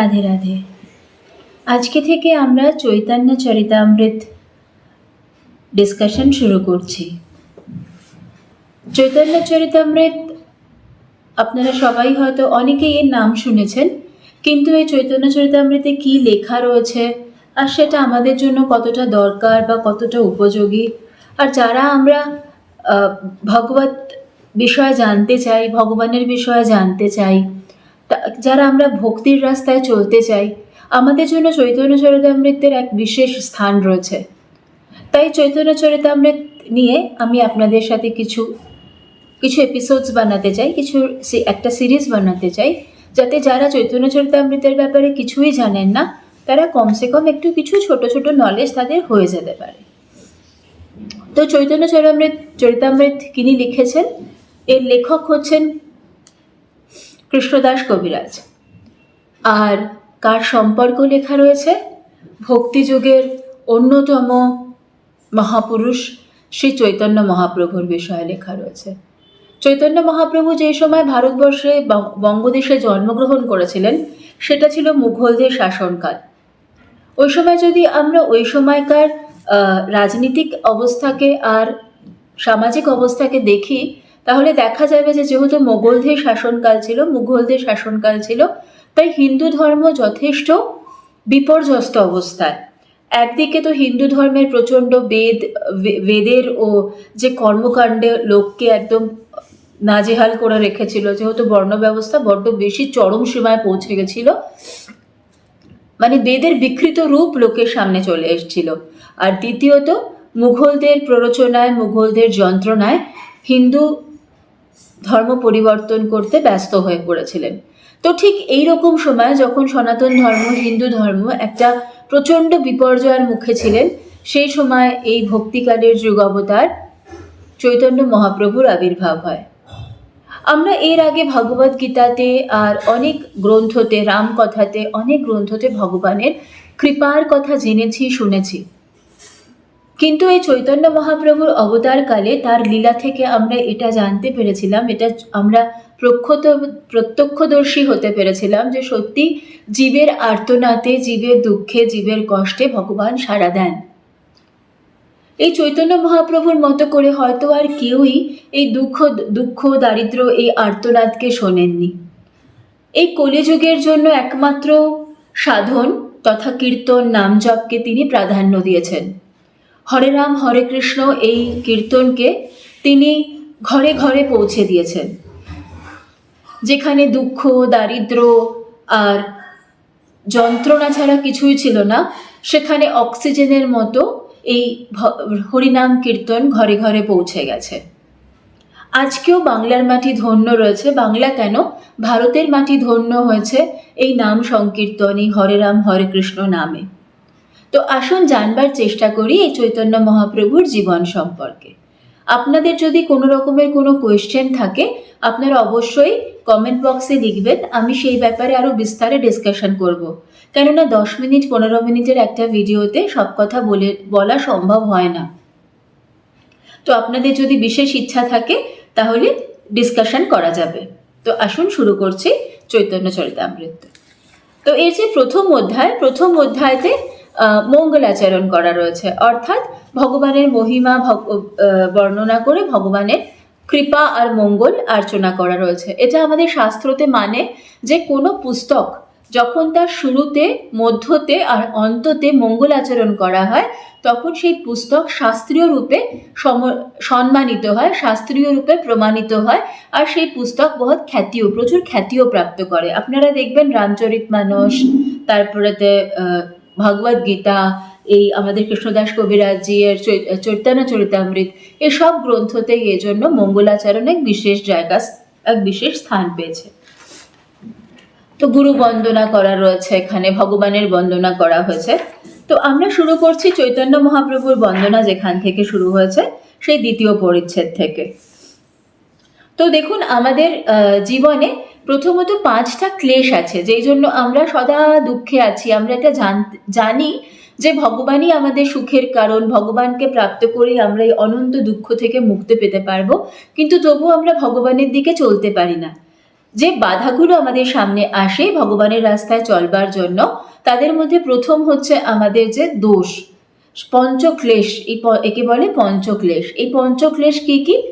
রাধে রাধে। আজকে থেকে আমরা চৈতন্য চরিতামৃত ডিসকাশন শুরু করছি। চৈতন্য চরিতামৃত, আপনারা সবাই হয়তো অনেকেই এর নাম শুনেছেন, কিন্তু এই চৈতন্য চরিতামৃতে কি লেখা রয়েছে আর সেটা আমাদের জন্য কতটা দরকার বা কতটা উপযোগী? আর যারা আমরা ভগবত বিষয়ে জানতে চাই, ভগবানের বিষয়ে জানতে চাই যারা আমরা ভক্তির রাস্তায় চলতে চাই, আমাদের জন্য চৈতন্য চরিতামৃতের এক বিশেষ স্থান রয়েছে। তাই চৈতন্য চরিতামৃত নিয়ে আমি আপনাদের সাথে কিছু কিছু এপিসোডস বানাতে চাই, কিছু একটা সিরিজ বানাতে চাই, যাতে যারা চৈতন্য চরিতামৃতের ব্যাপারে কিছুই জানেন না, তারা কমসে কম একটু কিছু ছোট ছোট নলেজ তাদের হয়ে যেতে পারে। তো চৈতন্য চরিতামৃত চরিতামৃত তিনি লিখেছেন, এর লেখক হচ্ছেন কৃষ্ণদাস কবিরাজ। আর কার সম্পর্ক লেখা রয়েছে? ভক্তিযুগের অন্যতম মহাপুরুষ শ্রী চৈতন্য মহাপ্রভুর বিষয়ে লেখা রয়েছে। চৈতন্য মহাপ্রভু যে সময় ভারতবর্ষে বঙ্গদেশে জন্মগ্রহণ করেছিলেন, সেটা ছিল মুঘলদের শাসনকাল। ওই সময় যদি আমরা ওই সময়কার রাজনীতিক অবস্থাকে আর সামাজিক অবস্থাকে দেখি তাহলে দেখা যাবে যে যেহেতু মোগলদের শাসনকাল ছিল, মুঘলদের শাসনকাল ছিল, তাই হিন্দু ধর্ম যথেষ্ট বিপর্যস্ত অবস্থায়। একদিকে তো হিন্দু ধর্মের প্রচণ্ড বেদ বেদের ও যে কর্মকাণ্ডে লোককে একদম নাজেহাল করে রেখেছিল, যেহেতু বর্ণ ব্যবস্থা বড্ড বেশি চরম সীমায় পৌঁছে গেছিল মানে বেদের বিকৃত রূপ লোকের সামনে চলে এসেছিল। আর দ্বিতীয়ত, মুঘলদের প্ররোচনায়, মুঘলদের যন্ত্রণায় হিন্দু ধর্ম পরিবর্তন করতে ব্যস্ত হয়ে পড়েছিলেন। তো ঠিক এই রকম সময় যখন সনাতন ধর্ম, হিন্দু ধর্ম একটা প্রচণ্ড বিপর্যয়ের মুখে ছিলেন, সেই সময় এই ভক্তিকালের যুগ অবতার চৈতন্য মহাপ্রভুর আবির্ভাব হয়। আমরা এর আগে ভগবদ গীতাতে আর অনেক গ্রন্থতে, রামকথাতে অনেক গ্রন্থতে ভগবানের কৃপার কথা জেনেছি, শুনেছি। কিন্তু এই চৈতন্য মহাপ্রভুর অবতারকালে তার লীলা থেকে আমরা এটা জানতে পেরেছিলাম, এটা আমরা প্রক্ষত, প্রত্যক্ষদর্শী হতে পেরেছিলাম যে সত্যি জীবের আর্তনাতে জীবের দুঃখে, জীবের কষ্টে ভগবান সাড়া দেন। এই চৈতন্য মহাপ্রভুর মতো করে হয়তো আর কেউই এই দুঃখ দুঃখ, দারিদ্র, এই আর্তনাদকে শোনেননি। এই কলিযুগের জন্য একমাত্র সাধন তথা কীর্তন, নাম জপকে তিনি প্রাধান্য দিয়েছেন। হরে রাম, হরে কৃষ্ণ এই কীর্তনকে তিনি ঘরে ঘরে পৌঁছে দিয়েছেন। যেখানে দুঃখ, দারিদ্র আর যন্ত্রণা ছাড়া কিছুই ছিল না, সেখানে অক্সিজেনের মতো এই হরিনাম কীর্তন ঘরে ঘরে পৌঁছে গেছে। আজকেও বাংলার মাটি ধন্য রয়েছে। বাংলা কেন? ভারতের মাটি ধন্য হয়েছে এই নাম সংকীর্তন এই হরে রাম, হরে কৃষ্ণ নামে। তো আসুন জানবার চেষ্টা করি এই চৈতন্য মহাপ্রভুর জীবন সম্পর্কে। আপনাদের যদি কোনো রকমের কোনো কোয়েশ্চেন থাকে, আপনারা অবশ্যই কমেন্ট বক্সে লিখবেন, আমি সেই ব্যাপারে আরও বিস্তারে ডিসকাশন করব। কেননা দশ মিনিট, পনেরো মিনিটের একটা ভিডিওতে সব কথা বলে, বলা সম্ভব হয় না। তো আপনাদের যদি বিশেষ ইচ্ছা থাকে, তাহলে ডিসকাশন করা যাবে। তো আসুন শুরু করছি চৈতন্য চরিতামৃত। তো এর যে প্রথম অধ্যায়, প্রথম অধ্যায়তে আহ, মঙ্গলাচরণ করা রয়েছে। অর্থাৎ ভগবানের মহিমা বর্ণনা করে ভগবানের কৃপা আর মঙ্গল আর্চনা করা রয়েছে। এটা আমাদের শাস্ত্রতে মানে যে কোনো পুস্তক যখন তার শুরুতে মধ্যতে আর অন্ততে মঙ্গল আচরণ করা হয় তখন সেই পুস্তক শাস্ত্রীয় রূপে সম- সম্মানিত হয় শাস্ত্রীয় রূপে প্রমাণিত হয় আর সেই পুস্তক বহুত খ্যাতিও প্রচুর খ্যাতিও প্রাপ্ত করে। আপনারা দেখবেন রামচরিত মানস তারপরেতে ভগবদ গীতা, এই আমাদের কৃষ্ণদাস কবিরাজি এর চৈতন্য চরিতামৃত, এসব গ্রন্থতে এজন্য মঙ্গলাচরণ এক বিশেষ জায়গা, এক বিশেষ স্থান পেয়েছে। তো গুরু বন্দনা করা রয়েছে এখানে, ভগবানের বন্দনা করা হয়েছে। তো আমরা শুরু করছি চৈতন্য মহাপ্রভুর বন্দনা যেখান থেকে শুরু হয়েছে, সেই দ্বিতীয় পরিচ্ছেদ থেকে। তো দেখুন, আমাদের জীবনে প্রথমত পাঁচটা ক্লেশ আছে, যেই জন্য আমরা সদা দুঃখে আছি। আমরা এটা জান- যে ভগবানই আমাদের সুখের কারণ, ভগবানকে প্রাপ্ত করেই আমরা এই অনন্ত দুঃখ থেকে মুক্তি পেতে পারব। কিন্তু তবুও আমরা ভগবানের দিকে চলতে পারি না। যে বাধাগুলো আমাদের সামনে আসে ভগবানের রাস্তায় চলবার জন্য, তাদের মধ্যে প্রথম হচ্ছে আমাদের যে দোষ। পঞ্চক্লেশ, এই একে বলে পঞ্চক্লেশ। এই পঞ্চক্লেশ কি কি?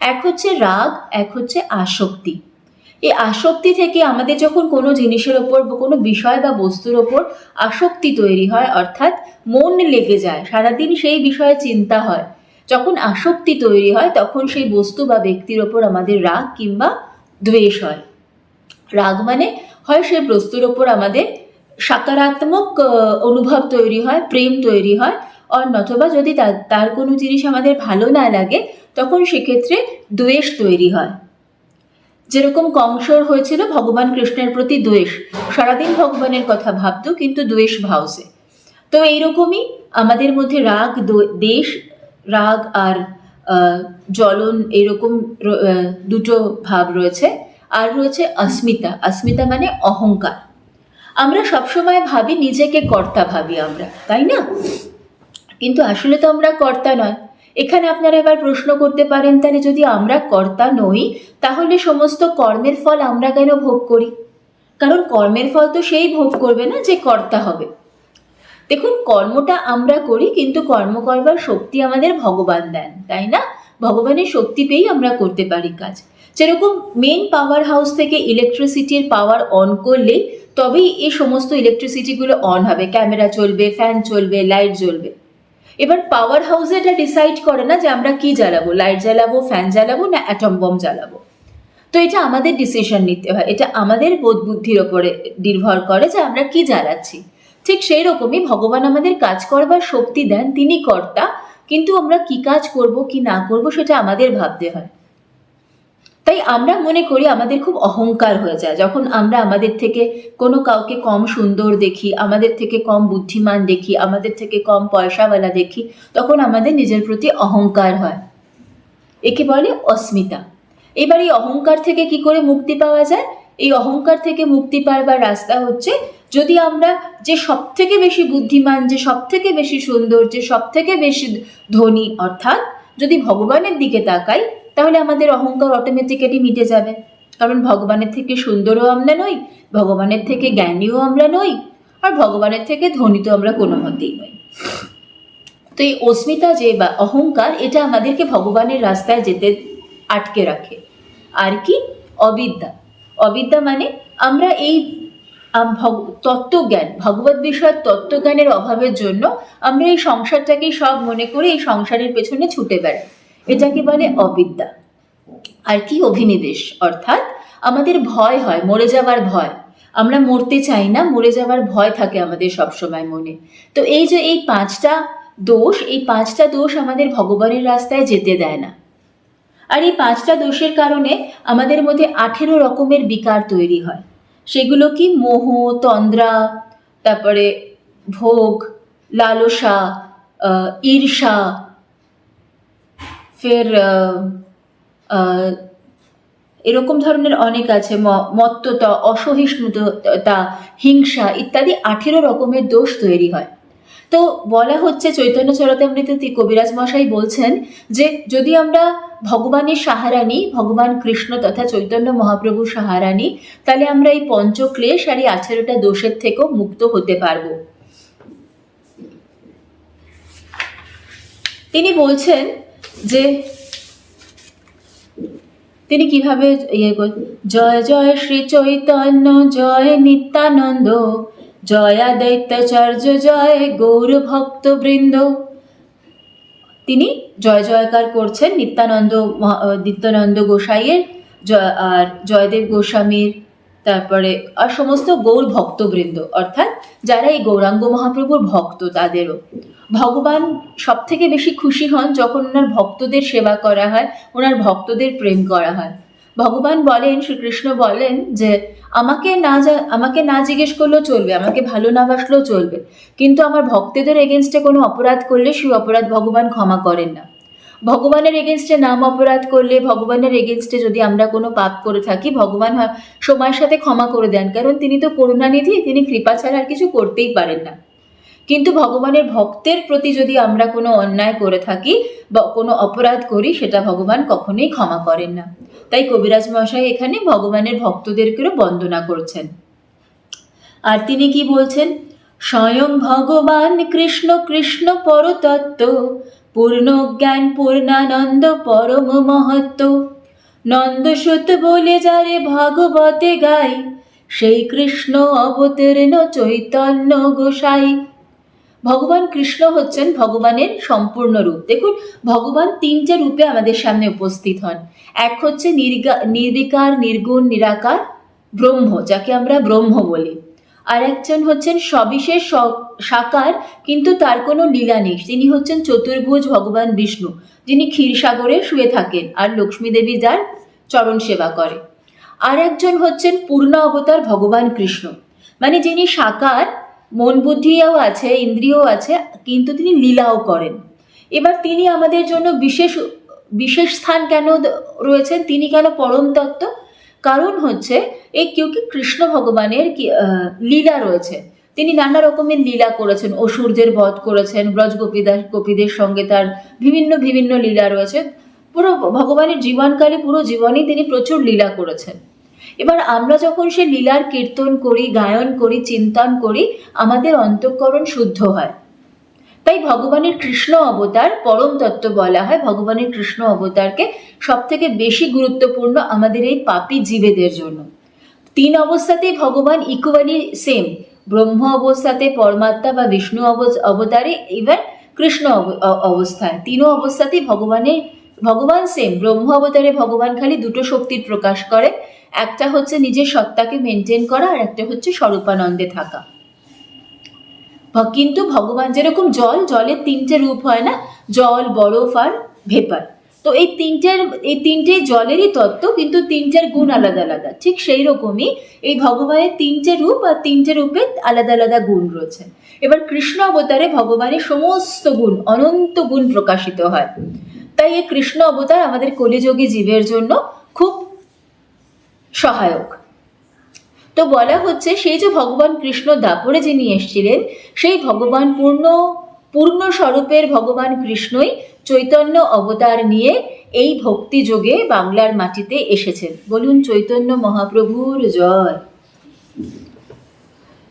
এক হচ্ছে রাগ, এক হচ্ছে আসক্তি। এই আসক্তি থেকে আমাদের যখন কোনো জিনিসের ওপর বা কোনো বিষয় বা বস্তুর ওপর আসক্তি তৈরি হয়, অর্থাৎ মন লেগে যায়, সারাদিন সেই বিষয়ে চিন্তা হয়, যখন আসক্তি তৈরি হয়, তখন সেই বস্তু বা ব্যক্তির ওপর আমাদের রাগ কিংবা দ্বেষ হয়। রাগ মানে হয় সেই বস্তুর ওপর আমাদের সকারাত্মক অনুভব তৈরি হয়, প্রেম তৈরি হয় আর নতুবা যদি তার তার কোনো জিনিস আমাদের ভালো না লাগে, তখন সেক্ষেত্রে দ্বেষ তৈরি হয়। যেরকম কংসর হয়েছিল ভগবান কৃষ্ণের প্রতি দ্বেষ। সারাদিন ভগবানের কথা ভাবতো, কিন্তু দ্বেষ ভাউসে তো এইরকমই আমাদের মধ্যে রাগ দেশ, রাগ আর জ্বলন এরকম দুটো ভাব রয়েছে। আর রয়েছে অস্মিতা। অস্মিতা মানে অহংকার। আমরা সবসময় ভাবি, নিজেকে কর্তা ভাবি আমরা, তাই না? কিন্তু আসলে তো আমরা কর্তা নয়। এখানে আপনারা এবার প্রশ্ন করতে পারেন, তাহলে যদি আমরা কর্তা নই, তাহলে সমস্ত কর্মের ফল আমরা কেন ভোগ করি? কারণ কর্মের ফল তো সেই ভোগ করবে না যে কর্তা হবে। দেখুন, কর্মটা আমরা করি, কিন্তু কর্ম করবার শক্তি আমাদের ভগবান দেন, তাই না? ভগবানের শক্তি পেয়েই আমরা করতে পারি কাজ। যেরকম মেন পাওয়ার হাউস থেকে ইলেকট্রিসিটির পাওয়ার অন করলে তবেই এই সমস্ত ইলেকট্রিসিটিগুলো অন হবে। ক্যামেরা চলবে ফ্যান চলবে লাইট জ্বলবে। এবার পাওয়ার হাউসে এটা ডিসাইড করে না যে আমরা কি জ্বালাবো? লাইট জ্বালাবো ফ্যান জ্বালাবো না অ্যাটম বম জ্বালাবো? তো এটা আমাদের ডিসিশন নিতে হয়। এটা আমাদের বোধ বুদ্ধির ওপরে নির্ভর করে যে আমরা কি জ্বালাচ্ছি। ঠিক সেই রকমই ভগবান আমাদের কাজ করবার শক্তি দেন, তিনি কর্তা, কিন্তু আমরা কি কাজ করব, কি না করব, সেটা আমাদের ভাবতে হয়। তাই আমরা মনে করি আমাদের খুব অহংকার হয়ে যায়। যখন আমরা আমাদের থেকে কোনো কাউকে কম সুন্দর দেখি, আমাদের থেকে কম বুদ্ধিমান দেখি, আমাদের থেকে কম পয়সাওয়ালা দেখি, তখন আমাদের নিজের প্রতি অহংকার হয়। একে বলে অস্মিতা। এবার এই অহংকার থেকে কি করে মুক্তি পাওয়া যায়? এই অহংকার থেকে মুক্তি পাওয়ার রাস্তা হচ্ছে, যদি আমরা যে সব থেকে বেশি বুদ্ধিমান, যে সব থেকে বেশি সুন্দর, যে সব থেকে বেশি ধনী, অর্থাৎ যদি ভগবানের দিকে তাকাই তাহলে আমাদের অহংকার অটোমেটিক্যালি মিটে যাবে। কারণ ভগবানের থেকে সুন্দরও আমরা নই, ভগবানের থেকে জ্ঞানীও আমরা নই, আর ভগবানের থেকে ধনী তো আমরা কোনো মতেই নই। তো এই অস্মিতা যে বা অহংকার, এটা আমাদেরকে ভগবানের রাস্তায় যেতে আটকে রাখে। আর কি? অবিদ্যা। অবিদ্যা মানে আমরা এই তত্ত্বজ্ঞান, ভগবত বিষয়ের তত্ত্বজ্ঞানের অভাবের জন্য আমরা এই সংসারটাকেই সব মনে করে এই সংসারের পেছনে ছুটে বেড়াই। এটাকে বলে অবিদ্যা। আর কি অভিনিবেশ? অর্থাৎ আমাদের ভয় হয়, মরে যাওয়ার ভয়। আমরা মরতে চাই না, মরে যাওয়ার ভয় থাকে আমাদের সবসময় মনে। তো এই যে এই পাঁচটা দোষ, এই পাঁচটা দোষ আমাদের ভগবানের রাস্তায় যেতে দেয় না। আর এই পাঁচটা দোষের কারণে আমাদের মধ্যে আঠেরো রকমের বিকার তৈরি হয়। সেগুলো কি? মোহ, তন্দ্রা, তারপরে ভোগ, লালসা ঈর্ষা ফের এরকম ধরনের অনেক আছে মত্ততা, অসহিষ্ণুতা, হিংসা ইত্যাদি আঠেরো রকমের দোষ তৈরি হয়। তো বলা হচ্ছে চৈতন্য চরতামৃততে কবিরাজ মশাই বলছেন যে, যদি আমরা ভগবানের সাহারা নিই ভগবান কৃষ্ণ তথা চৈতন্য মহাপ্রভুর সাহারা নিই তাহলে আমরা এই পঞ্চক্লেশ আর এই আঠেরোটা দোষের থেকেও মুক্ত হতে পারব। তিনি বলছেন যে তিনি কীভাবে ইয়ে জয় জয় শ্রী চৈতন্য, জয় নিত্যানন্দ, জয়া দৈত্যাচার্য জয় গৌর ভক্ত বৃন্দ তিনি জয়, জয়কার করছেন নিত্যানন্দ নিত্যানন্দ গোসাইয়ের আর জয়দেব গোস্বামীর তারপরে, আর সমস্ত গৌর ভক্তবৃন্দ, অর্থাৎ যারা এই গৌরাঙ্গ মহাপ্রভুর ভক্ত তাদেরও। ভগবান সব থেকে বেশি খুশি হন যখন ওনার ভক্তদের সেবা করা হয়, ওনার ভক্তদের প্রেম করা হয়। ভগবান বলেন, শ্রীকৃষ্ণ বলেন যে, আমাকে না যা, আমাকে না জিজ্ঞেস করলেও চলবে, আমাকে ভালো না বাসলেও চলবে। কিন্তু আমার ভক্তদের এগেনস্টে কোনো অপরাধ করলে সেই অপরাধ ভগবান ক্ষমা করেন না। ভগবানের এগেনস্টে নাম অপরাধ করলে, ভগবানের এগেনস্টে যদি আমরা কোনো পাপ করে থাকি, ভগবান সময়ের সাথে ক্ষমা করে দেন। কারণ তিনি তো করুণানিধি, তিনি কৃপা ছাড়া আর কিছু করতেই পারেন না। কিন্তু ভগবানের ভক্তের প্রতি যদি আমরা কোনো অন্যায় করে থাকি বা কোনো অপরাধ করি, সেটা ভগবান কখনোই ক্ষমা করেন না। তাই কবিরাজ মশাই এখানে ভগবানের ভক্তদেরকেও বন্দনা করছেন। আর তিনি কি বলছেন? স্বয়ং ভগবান কৃষ্ণ কৃষ্ণ পরতত্ত্ব পূর্ণ জ্ঞান পূর্ণানন্দ পরম মহত্ব। নন্দসুত বলে যারে ভগবতে গাই, সেই কৃষ্ণ অবতীর্ণ চৈতন্য গোসাই। ভগবান কৃষ্ণ হচ্ছেন ভগবানের সম্পূর্ণ রূপ। দেখুন, ভগবান তিনটে রূপে আমাদের সামনে উপস্থিত হন। এক হচ্ছে নির্গা নির্বিকার, নির্গুণ, নিরাকার ব্রহ্ম, যাকে আমরা ব্রহ্ম বলি। আর একজন হচ্ছেন সবিশেষ সাকার, কিন্তু তার কোনো লীলা নেই। তিনি হচ্ছেন চতুর্ভুজ ভগবান বিষ্ণু, যিনি ক্ষীরসাগরে শুয়ে থাকেন আর লক্ষ্মী দেবী যার চরণ সেবা করে। আর একজন হচ্ছেন পূর্ণ অবতার ভগবান কৃষ্ণ মানে যিনি সাকার, মন বুদ্ধিও আছে, ইন্দ্রিয়ও আছে, কিন্তু তিনি লীলাও করেন। এবার তিনি আমাদের জন্য বিশেষ বিশেষ স্থান কেন রয়েছেন? তিনি কেন পরম তত্ত্ব কারণ হচ্ছে এই কেউ কি কৃষ্ণ ভগবানের লীলা রয়েছে। তিনি নানা রকমের লীলা করেছেন, অসুরদের বধ করেছেন ব্রজ গোপীদাস গোপীদের সঙ্গে তার বিভিন্ন বিভিন্ন লীলা রয়েছে। পুরো ভগবানের জীবনকালে, পুরো জীবনেই তিনি প্রচুর লীলা করেছেন। এবার আমরা যখন সে লীলার কীর্তন করি, গায়ন করি, চিন্তন করি, আমাদের অন্তঃকরণ শুদ্ধ হয়। তাই ভগবানের কৃষ্ণ অবতার পরম তত্ত্ব বলা হয়। ভগবানের কৃষ্ণ অবতারকে সব থেকে বেশি গুরুত্বপূর্ণ আমাদের এই পাপী জীবেদের জন্য। তিন অবস্থাতেই ভগবান ইকুয়ালি সেম ব্রহ্ম অবস্থাতে পরমাত্মা বা বিষ্ণু অব- অবতারে এবার কৃষ্ণ অবস্থায়। তিনও অবস্থাতেই ভগবানের ভগবান সেম ব্রহ্ম অবতারে ভগবান খালি দুটো শক্তির প্রকাশ করে। একটা হচ্ছে নিজের সত্তাকে মেনটেন করা আর একটা হচ্ছে স্বরূপানন্দে থাকা। কিন্তু ভগবান যেরকম জল, জলের তিনটে রূপ হয় না? জল, বরফ আর ভেপার। তো এই তিনটের, এই তিনটে জলেরই তত্ত্ব, কিন্তু তিনটের গুণ আলাদা আলাদা। ঠিক সেই রকমই এই ভগবানের তিনটে রূপ আর তিনটে রূপে আলাদা আলাদা গুণ রয়েছে। এবার কৃষ্ণ অবতারে ভগবানের সমস্ত গুণ, অনন্ত গুণ প্রকাশিত হয়। তাই এই কৃষ্ণ অবতার আমাদের কলিযোগী জীবের জন্য খুব সহায়ক। তো বলা হচ্ছে সেই যে ভগবান কৃষ্ণ দাপরে যিনি এসেছিলেন, সেই ভগবান পূর্ণ পূর্ণ স্বরূপের ভগবান কৃষ্ণই চৈতন্য অবতার নিয়ে এই ভক্তি যোগে বাংলার মাটিতে এসেছেন। বলুন, চৈতন্য মহাপ্রভুর জয়।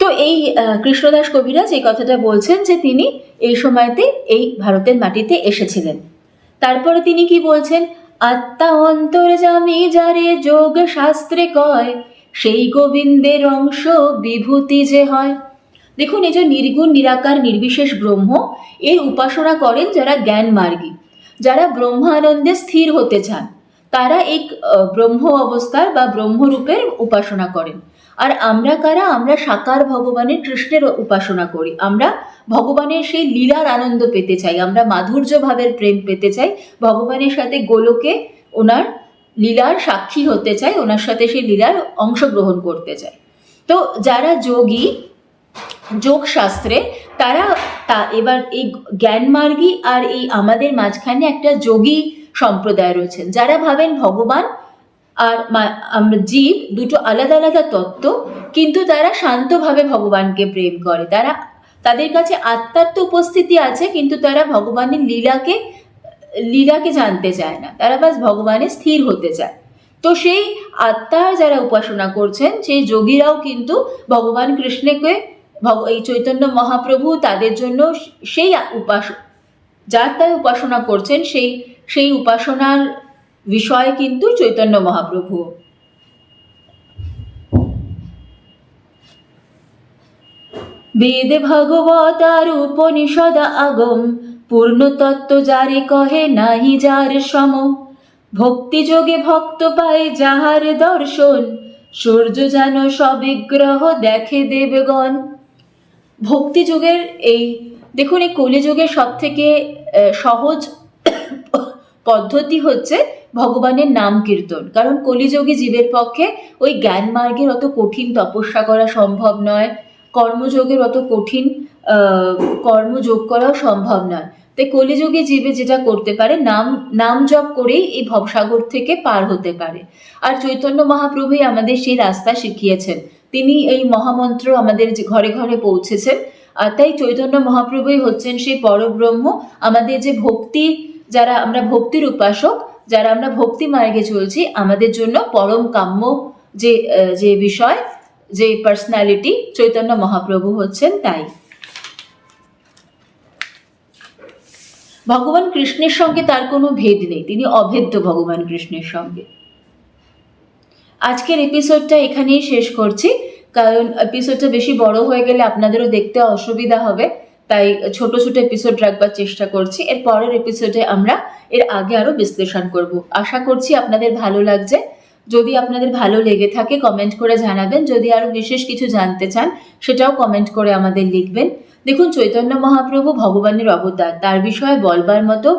তো এই কৃষ্ণদাস কবিরাজ এই কথাটা বলছেন যে তিনি এই সময়তে এই ভারতের মাটিতে এসেছিলেন। তারপরে তিনি কি বলছেন? আত্মা অন্তর্জামী যারে যোগ শাস্ত্রে কয় সেই গোবিন্দের অংশ বিভূতি যে হয়। দেখুন এই যে নির্গুণ নিরাকার নির্বিশেষ ব্রহ্ম এর উপাসনা করেন যারা জ্ঞান মার্গী যারা ব্রহ্মানন্দে স্থির হতে চান। তারা আহ, ব্রহ্ম অবস্থার বা ব্রহ্মরূপের উপাসনা করেন। আর আমরা কারা? আমরা সাকার ভগবানের কৃষ্ণের উপাসনা করি। আমরা ভগবানের সেই লীলার আনন্দ পেতে চাই। আমরা মাধুর্য ভাবের প্রেম পেতে চাই। ভগবানের সাথে গোলকে ওনার লীলার সাক্ষী হতে চাই ওনার সাথে সেই লীলার অংশগ্রহণ করতে চাই তো যারা যোগী যোগ শাস্ত্রে তারা তা এবার এই জ্ঞানমার্গী আর এই আমাদের মাঝখানে একটা যোগী সম্প্রদায় রয়েছেন। যারা ভাবেন ভগবান আর আমরা জীব দুটো আলাদা আলাদা তত্ত্ব, কিন্তু তারা শান্তভাবে ভগবানকে প্রেম করে। তারা, তাদের কাছে আত্মার তো উপস্থিতি আছে, কিন্তু তারা ভগবানের লীলাকে লীলাকে জানতে চায় না। তারা বাস ভগবানে স্থির হতে চায়। তো সেই আত্মার যারা উপাসনা করছেন, সেই যোগীরাও কিন্তু ভগবান কৃষ্ণকে এই চৈতন্য মহাপ্রভু তাদের জন্য সেই উপাস, যার তাই উপাসনা করছেন, সেই সেই উপাসনার বিষয় কিন্তু চৈতন্য মহাপ্রভু। বেদ ভগবত আর উপনিষদ আগম পূর্ণ তত্ত্ব যারে কহে নাহি যার সম। ভক্তি যোগে ভক্ত পায় যাহার দর্শন। সূর্য যেন সবিগ্রহ দেখে দেবগণ। ভক্তি যুগের এই, দেখুন এই কলিযুগের সব থেকে সহজ পদ্ধতি হচ্ছে ভগবানের নাম কীর্তন। কারণ কলিযোগী জীবের পক্ষে ওই জ্ঞান মার্গের অত কঠিন তপস্যা করা সম্ভব নয়। কর্মযোগের অত কঠিন কর্মযোগ করাও সম্ভব নয়। তাই কলিযোগী জীবে যেটা করতে পারে, নাম নাম জপ করেই এই ভবসাগর থেকে পার হতে পারে। আর চৈতন্য মহাপ্রভুই আমাদের সেই রাস্তা শিখিয়েছেন। তিনি এই মহামন্ত্র আমাদের ঘরে ঘরে পৌঁছেছেন। আর তাই চৈতন্য মহাপ্রভুই হচ্ছেন সেই পরব্রহ্ম। আমাদের যে ভক্তি, যারা আমরা ভক্তির উপাসক, যারা আমরা ভক্তি মার্গে চলছি, আমাদের জন্য পরম কাম্য যে যে বিষয়, যে পার্সোনালিটি চৈতন্য মহাপ্রভু হচ্ছেন তাই। ভগবান কৃষ্ণের সঙ্গে তার কোনো ভেদ নেই। তিনি অভেদ্য ভগবান কৃষ্ণের সঙ্গে। আজকের এপিসোডটা এখানেই শেষ করছি। কারণ এপিসোডটা বেশি বড় হয়ে গেলে আপনাদেরও দেখতে অসুবিধা হবে। তাই ছোট ছোট এপিসোড রাখবার চেষ্টা করছি। এর পরের এপিসোডে আমরা এর আগে আরও বিশ্লেষণ করব। আশা করছি আপনাদের ভালো লাগছে। যদি আপনাদের ভালো লেগে থাকে কমেন্ট করে জানাবেন। যদি আরও বিশেষ কিছু জানতে চান, সেটাও কমেন্ট করে আমাদের লিখবেন। দেখুন, চৈতন্য মহাপ্রভু ভগবানের অবতার। তার বিষয়ে বলবার মতো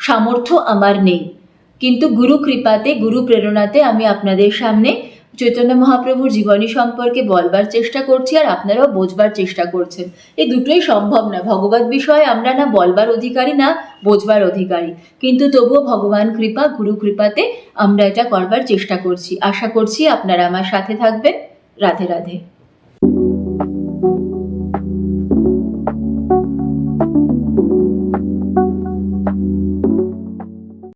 সামর্থ্য আমার নেই। কিন্তু গুরু কৃপাতে, গুরু প্রেরণাতে আমি আপনাদের সামনে চৈতন্য মহাপ্রভুর জীবনী সম্পর্কে বলবার চেষ্টা করছি আর আপনারাও বোঝবার চেষ্টা করছেন। এই দুটোই সম্ভব না। ভগবত বিষয়ে আমরা না বলবার অধিকারী, না বোঝবার অধিকারী। কিন্তু তবুও ভগবান কৃপা, গুরু কৃপাতে আমরা এটা করবার চেষ্টা করছি। আশা করছি আপনারা আমার সাথে থাকবেন। রাধে রাধে।